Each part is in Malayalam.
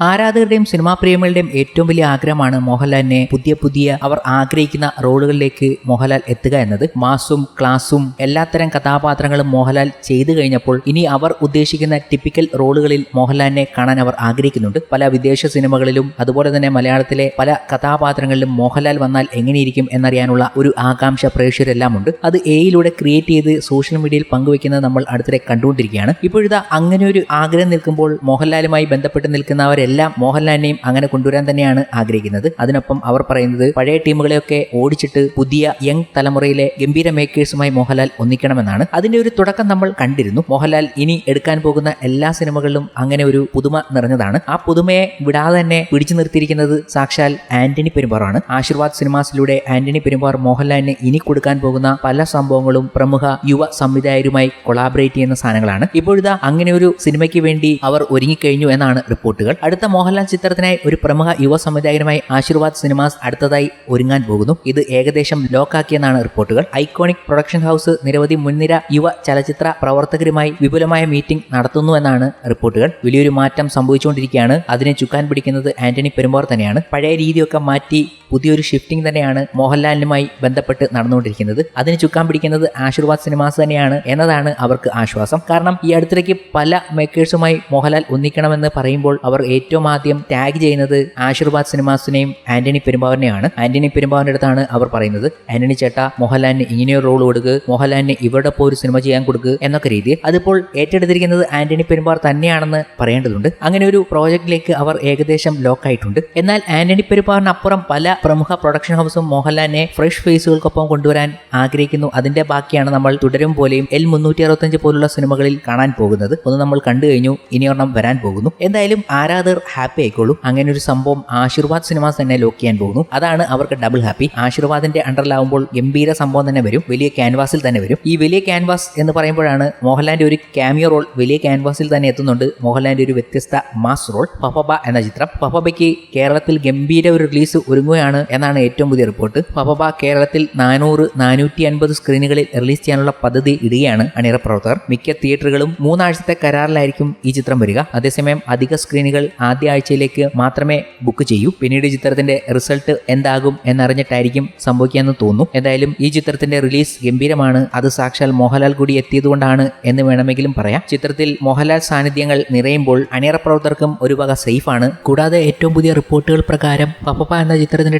ആരാധകരുടെയും സിനിമാ പ്രേമികളുടെയും ഏറ്റവും വലിയ ആഗ്രഹമാണ് മോഹൻലാലിനെ പുതിയ പുതിയ അവർ ആഗ്രഹിക്കുന്ന റോളുകളിലേക്ക് മോഹൻലാൽ എത്തുക എന്നത്. മാസും ക്ലാസും എല്ലാത്തരം കഥാപാത്രങ്ങളും മോഹൻലാൽ ചെയ്തു കഴിഞ്ഞപ്പോൾ ഇനി അവർ ഉദ്ദേശിക്കുന്ന ടിപ്പിക്കൽ റോളുകളിൽ മോഹൻലാലിനെ കാണാൻ അവർ ആഗ്രഹിക്കുന്നുണ്ട്. പല വിദേശ സിനിമകളിലും അതുപോലെ തന്നെ മലയാളത്തിലെ പല കഥാപാത്രങ്ങളിലും മോഹൻലാൽ വന്നാൽ എങ്ങനെയിരിക്കും എന്നറിയാനുള്ള ഒരു ആകാംക്ഷ പ്രേക്ഷകരെല്ലാം ഉണ്ട് അത് എയിലൂടെ ക്രിയേറ്റ് ചെയ്ത് സോഷ്യൽ മീഡിയയിൽ പങ്കുവെക്കുന്നത് നമ്മൾ അടുത്തിടെ കണ്ടുകൊണ്ടിരിക്കുകയാണ്. ഇപ്പോഴത്തെ അങ്ങനെ ഒരു ആഗ്രഹം നിൽക്കുമ്പോൾ മോഹൻലാലുമായി ബന്ധപ്പെട്ട് നിൽക്കുന്നവരെല്ലാം മോഹൻലാലിനെയും അങ്ങനെ കൊണ്ടുവരാൻ തന്നെയാണ് ആഗ്രഹിക്കുന്നത്. അതിനൊപ്പം അവർ പറയുന്നത് പഴയ ടീമുകളെയൊക്കെ ഓടിച്ചിട്ട് പുതിയ യങ് തലമുറയിലെ ഗംഭീര മേക്കേഴ്സുമായി മോഹൻലാൽ ഒന്നിക്കണമെന്നാണ്. അതിന്റെ ഒരു തുടക്കം നമ്മൾ കണ്ടിരുന്നു. മോഹൻലാൽ ഇനി എടുക്കാൻ പോകുന്ന എല്ലാ സിനിമകളിലും അങ്ങനെ ഒരു പുതുമ നിറഞ്ഞതാണ്. ആ പുതുമയെ വിടാതെ തന്നെ പിടിച്ചു നിർത്തിയിരിക്കുന്നത് സാക്ഷാൽ ആന്റണി പെരുമ്പാറാണ് ആശീർവാദ് സിനിമാസിലൂടെ ആന്റണി പെരുമ്പാർ മോഹൻലാലിന് ഇനി കൊടുക്കാൻ പോകുന്ന പല സംഭവങ്ങളും പ്രമുഖ യുവ സംവിധായകരുമായി കൊളാബറേറ്റ് ചെയ്യുന്ന സാധനങ്ങളാണ്. ഇപ്പോഴിതാ അങ്ങനെ ഒരു സിനിമയ്ക്ക് വേണ്ടി അവർ ഒരുങ്ങിക്കഴിഞ്ഞു എന്നാണ് റിപ്പോർട്ടുകൾ. അടുത്ത മോഹൻലാൽ ചിത്രത്തിനായി ഒരു പ്രമുഖ യുവ സംവിധായകനുമായി ആശീർവാദ് സിനിമാസ് അടുത്തതായി ഒരുങ്ങാൻ പോകുന്നു. ഇത് ഏകദേശം ലോക്കാക്കിയെന്നാണ് റിപ്പോർട്ടുകൾ. ഐക്കോണിക് പ്രൊഡക്ഷൻ ഹൗസ് നിരവധി മുൻനിര യുവ ചലച്ചിത്ര പ്രവർത്തകരുമായി വിപുലമായ മീറ്റിംഗ് നടത്തുന്നു എന്നാണ് റിപ്പോർട്ടുകൾ. വലിയൊരു മാറ്റം സംഭവിച്ചുകൊണ്ടിരിക്കുകയാണ്. അതിനെ ചുക്കാൻ പിടിക്കുന്നത് ആന്റണി പെരുമ്പോർ തന്നെയാണ്. പഴയ രീതിയൊക്കെ മാറ്റി പുതിയൊരു ഷിഫ്റ്റിംഗ് തന്നെയാണ് മോഹൻലാലിനുമായി ബന്ധപ്പെട്ട് നടന്നുകൊണ്ടിരിക്കുന്നത്. അതിന് ചുക്കാൻ പിടിക്കുന്നത് ആശീർവാദ് സിനിമാസ് തന്നെയാണ് എന്നതാണ് അവർക്ക് ആശ്വാസം. കാരണം ഈ അടുത്തിടയ്ക്ക് പല മേക്കേഴ്സുമായി മോഹൻലാൽ ഒന്നിക്കണമെന്ന് പറയുമ്പോൾ അവർ ഏറ്റവും ആദ്യം ടാഗ് ചെയ്യുന്നത് ആശീർവാദ് സിനിമാസിനെയും ആന്റണി പെരുമ്പാവറിനെയാണ് ആന്റണി പെരുമ്പാവറിന്റെ അടുത്താണ് അവർ പറയുന്നത്. ആന്റണി ചേട്ട മോഹൻലാലിന് ഇങ്ങനെയൊരു റോൾ കൊടുക്കുക മോഹൻലാലിന് ഇവിടെ പോയി ഒരു സിനിമ ചെയ്യാൻ കൊടുക്കുക എന്നൊക്കെ രീതി അതിപ്പോൾ ഏറ്റെടുത്തിരിക്കുന്നത് ആന്റണി പെരുമ്പാർ തന്നെയാണെന്ന് പറയേണ്ടതുണ്ട്. അങ്ങനെ ഒരു പ്രോജക്റ്റിലേക്ക് അവർ ഏകദേശം ലോക്കായിട്ടുണ്ട് എന്നാൽ ആന്റണി പെരുമ്പാറിനപ്പുറം പല പ്രമുഖ പ്രൊഡക്ഷൻ ഹൗസും മോഹൻലാലിനെ ഫ്രഷ് ഫേസുകൾക്കൊപ്പം കൊണ്ടുവരാൻ ആഗ്രഹിക്കുന്നു. അതിന്റെ ബാക്കിയാണ് നമ്മൾ തുടരും പോലെയും എൽ മുന്നൂറ്റി അറുപത്തഞ്ച് പോലുള്ള സിനിമകളിൽ കാണാൻ പോകുന്നത്. ഒന്ന് നമ്മൾ കണ്ടു കഴിഞ്ഞു ഇനി ഒരെണ്ണം വരാൻ പോകുന്നു. എന്തായാലും ആരാധകർ ഹാപ്പി ആയിക്കോളൂ. അങ്ങനെ ഒരു സംഭവം ആശീർവാദ് സിനിമാസ് തന്നെ ലോക്ക് ചെയ്യാൻ പോകുന്നു. അതാണ് അവർക്ക് ഡബിൾ ഹാപ്പി ആശീർവാദിന്റെ അണ്ടറിലാവുമ്പോൾ ഗംഭീര സംഭവം തന്നെ വരും. വലിയ ക്യാൻവാസിൽ തന്നെ വരും. ഈ വലിയ ക്യാൻവാസ് എന്ന് പറയുമ്പോഴാണ് മോഹൻലാലിന്റെ ഒരു ക്യാമിയോ റോൾ വലിയ ക്യാൻവാസിൽ തന്നെ എത്തുന്നുണ്ട്. മോഹൻലാലിന്റെ ഒരു വ്യത്യസ്ത മാസ് റോൾ പപ്പബ എന്ന ചിത്രം. പപ്പബയ്ക്ക് കേരളത്തിൽ ഗംഭീര ഒരു റിലീസ് ഒരുങ്ങുകയാണ്. എന്നാണ് ഏറ്റവും പുതിയ റിപ്പോർട്ട് പപ്പബ കേരളത്തിൽ നാനൂറ് നാനൂറ്റി അൻപത് സ്ക്രീനുകളിൽ റിലീസ് ചെയ്യാനുള്ള പദ്ധതി ഇടുകയാണ് അണിയറ പ്രവർത്തകർ. മിക്ക തിയേറ്ററുകളും മൂന്നാഴ്ചത്തെ കരാറിലായിരിക്കും ഈ ചിത്രം വരിക. അതേസമയം അധിക സ്ക്രീനുകൾ ആദ്യ ആഴ്ചയിലേക്ക് മാത്രമേ ബുക്ക് ചെയ്യൂ. പിന്നീട് ചിത്രത്തിന്റെ റിസൾട്ട് എന്താകും എന്നറിഞ്ഞിട്ടായിരിക്കും സംഭവിക്കാമെന്ന് തോന്നുന്നു. എന്തായാലും ഈ ചിത്രത്തിന്റെ റിലീസ് ഗംഭീരമാണ്. അത് സാക്ഷാൽ മോഹൻലാൽ കൂടി എത്തിയതുകൊണ്ടാണ് എന്ന് വേണമെങ്കിലും പറയാം. ചിത്രത്തിൽ മോഹൻലാൽ സാന്നിധ്യങ്ങൾ നിറയുമ്പോൾ അണിയറ പ്രവർത്തകർക്കും ഒരു വക സേഫ് ആണ്. കൂടാതെ ഏറ്റവും പുതിയ റിപ്പോർട്ടുകൾ പ്രകാരം പപ്പപ്പ എന്ന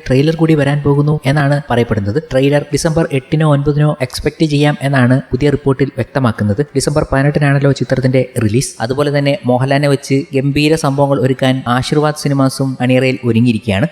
ട്രെയിലർ കൂടി വരാൻ പോകുന്നു എന്നാണ് പറയപ്പെടുന്നത്. ട്രെയിലർ ഡിസംബർ എട്ടിനോ ഒൻപതിനോ എക്സ്പെക്ട് ചെയ്യാം എന്നാണ് പുതിയ റിപ്പോർട്ടിൽ വ്യക്തമാക്കുന്നത്. ഡിസംബർ പതിനെട്ടിനാണല്ലോ ചിത്രത്തിന്റെ റിലീസ് അതുപോലെ തന്നെ മോഹൻലാലിനെ വെച്ച് ഗംഭീര സംഭവങ്ങൾ ഒരുക്കാൻ ആശീർവാദ് സിനിമാസും അണിയറയിൽ ഒരുങ്ങിയിരിക്കുകയാണ്.